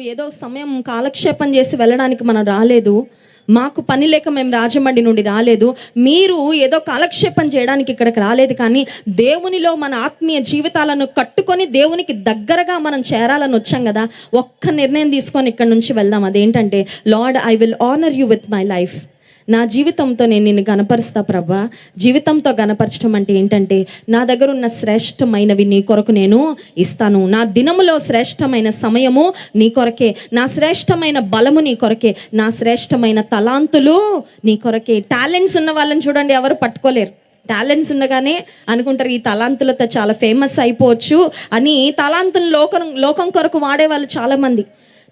ఏదో సమయం కాలక్షేపం చేసి వెళ్ళడానికి మనం రాలేదు. మాకు పని లేక మేము రాజమండ్రి నుండి రాలేదు. మీరు ఏదో కాలక్షేపం చేయడానికి ఇక్కడికి రాలేదు కానీ దేవునిలో మన ఆత్మీయ జీవితాలను కట్టుకొని దేవునికి దగ్గరగా మనం చేరాలని వచ్చాం కదా. ఒక్క నిర్ణయం తీసుకొని ఇక్కడ నుంచి వెళ్దాం. అదేంటంటే lord I will honour you with my life నా జీవితంతో నేను నిన్ను గనపరుస్తా ప్రభా. జీవితంతో గనపరచడం అంటే ఏంటంటే నా దగ్గర ఉన్న శ్రేష్టమైనవి నీ కొరకు నేను ఇస్తాను. నా దినములో శ్రేష్టమైన సమయము నీ కొరకే. నా శ్రేష్టమైన బలము నీ కొరకే. నా శ్రేష్టమైన తలాంతులు నీ కొరకే. టాలెంట్స్ ఉన్న వాళ్ళని చూడండి ఎవరు పట్టుకోలేరు. టాలెంట్స్ ఉండగానే అనుకుంటారు ఈ తలాంతులతో చాలా ఫేమస్ అయిపోవచ్చు అని. తలాంతులు లోకం లోకం కొరకు వాడే వాళ్ళు చాలామంది.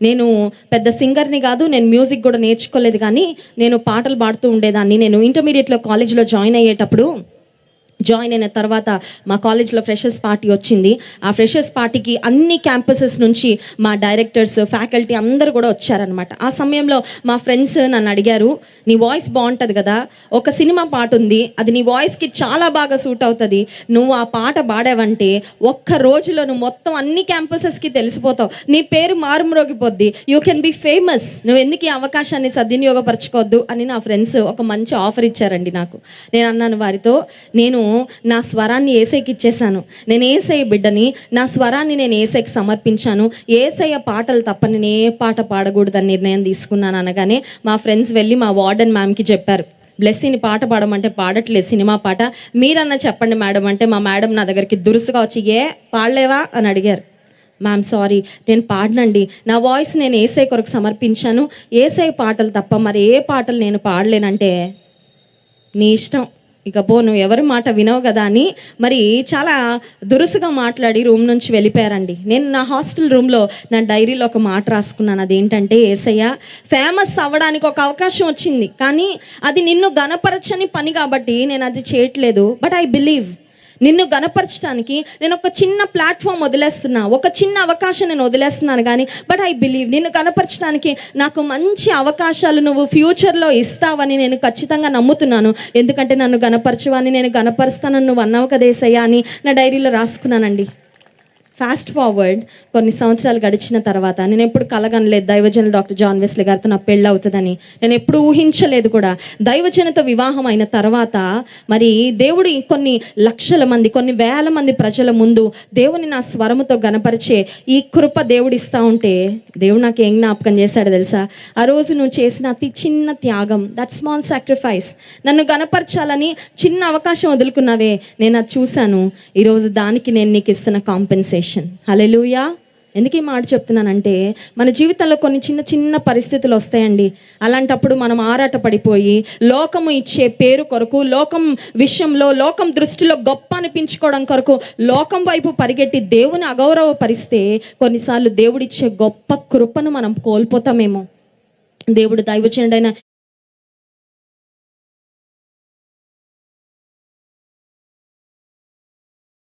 నేను పెద్ద సింగర్ని కాదు నేను మ్యూజిక్ కూడా నేర్చుకోలేదు కానీ నేను పాటలు పాడుతూ ఉండేదాన్ని. నేను ఇంటర్మీడియట్లో కాలేజ్లో జాయిన్ అయ్యేటప్పుడు జాయిన్ అయిన తర్వాత మా కాలేజ్లో ఫ్రెషర్స్ పార్టీ వచ్చింది. ఆ ఫ్రెషర్స్ పార్టీకి అన్ని క్యాంపసెస్ నుంచి మా డైరెక్టర్స్ ఫ్యాకల్టీ అందరూ కూడా వచ్చారనమాట ఆ సమయంలో మా ఫ్రెండ్స్ నన్ను అడిగారు నీ వాయిస్ బాగుంటుంది కదా ఒక సినిమా పాట ఉంది అది నీ వాయిస్కి చాలా బాగా సూట్ అవుతుంది నువ్వు ఆ పాట పాడావంటే ఒక్క రోజులో నువ్వు మొత్తం అన్ని క్యాంపసెస్కి తెలిసిపోతావు. నీ పేరు మారుమ్రోగిపోద్ది యూ కెన్ బి ఫేమస్ నువ్వు ఎందుకు ఈ అవకాశాన్ని సద్వినియోగపరచుకోవద్దు అని నా ఫ్రెండ్స్ ఒక మంచి ఆఫర్ ఇచ్చారండి నాకు. నేను అన్నాను వారితో నేను నా స్వరాన్ని ఏసైకి ఇచ్చేసాను నేను ఏసై బిడ్డని నా స్వరాన్ని నేను ఏసైకి సమర్పించాను. ఏసయ్య పాటలు తప్ప నేను ఏ పాట పాడకూడదని నిర్ణయం తీసుకున్నాను అనగానే మా ఫ్రెండ్స్ వెళ్ళి మా వార్డెన్ మ్యామ్కి చెప్పారు. బ్లెస్సీని పాట పాడమంటే పాడట్లేదు సినిమా పాట. మీరన్నా చెప్పండి మేడం అంటే మా మేడం నా దగ్గరికి దురుసుగా వచ్చి ఏ పాడలేవా? అని అడిగారు. మ్యామ్ సారీ నేను పాడనండి. నా వాయిస్ నేను ఏసై కొరకు సమర్పించాను. ఏసై పాటలు తప్ప మరి ఏ పాటలు నేను పాడలేనంటే నీ ఇష్టం. ఇక పో నువ్వు ఎవరి మాట వినవు కదా అని మరి చాలా దురుసుగా మాట్లాడి రూమ్ నుంచి వెళ్ళిపోయారండి. నేను నా హాస్టల్ రూమ్లో నా డైరీలో ఒక మాట రాసుకున్నాను. అదేంటంటే ఏసయ్య ఫేమస్ అవ్వడానికి ఒక అవకాశం వచ్చింది. కానీ అది నిన్ను గనపరచని పని కాబట్టి నేను అది చేయట్లేదు. బట్ ఐ బిలీవ్ నిన్ను గనపరచడానికి నేను ఒక చిన్న ప్లాట్ఫామ్ వదిలేస్తున్నా. ఒక చిన్న అవకాశం నేను వదిలేస్తున్నాను కానీ బట్ ఐ బిలీవ్ నిన్ను గనపరచడానికి నాకు మంచి అవకాశాలు నువ్వు ఫ్యూచర్లో ఇస్తావని నేను ఖచ్చితంగా నమ్ముతున్నాను. ఎందుకంటే నన్ను గనపరచువని నేను గనపరుస్తానని నువ్వు అన్నావు కదేసయ్యా అని నా డైరీలో రాసుకున్నానండి. ఫాస్ట్ ఫార్వర్డ్ కొన్ని సంవత్సరాలు గడిచిన తర్వాత నేను ఎప్పుడు కలగనలేదు దైవజన డాక్టర్ జాన్ వెస్లీ గారితో నా పెళ్ళి అవుతుందని. నేను ఎప్పుడు ఊహించలేదు కూడా. దైవజనతో వివాహం అయిన తర్వాత మరి దేవుడు కొన్ని లక్షల మంది కొన్ని వేల మంది ప్రజల ముందు దేవుని నా స్వరముతో గనపరిచే ఈ కృప దేవుడు ఇస్తా ఉంటే దేవుడు నాకు ఏం జ్ఞాపకం చేశాడు తెలుసా? ఆ రోజు నువ్వు చేసిన అతి చిన్న త్యాగం దట్ స్మాల్ సాక్రిఫైస్ నన్ను గనపరచాలని చిన్న అవకాశం వదులుకున్నావే. నేను అది చూశాను. ఈరోజు దానికి నేను నీకు ఇస్తున్న కాంపెన్సేషన్ హలెలూయా ఎందుకు ఈ మాట చెప్తున్నానంటే మన జీవితంలో కొన్ని చిన్న చిన్న పరిస్థితులు వస్తాయండి. అలాంటప్పుడు మనం ఆరాట పడిపోయి లోకము ఇచ్చే పేరు కొరకు లోకం విషయంలో లోకం దృష్టిలో గొప్ప అనిపించుకోవడం కొరకు లోకం వైపు పరిగెట్టి దేవుని అగౌరవపరిస్తే కొన్నిసార్లు దేవుడిచ్చే గొప్ప కృపను మనం కోల్పోతామేమో. దేవుడు దైవచనుడైన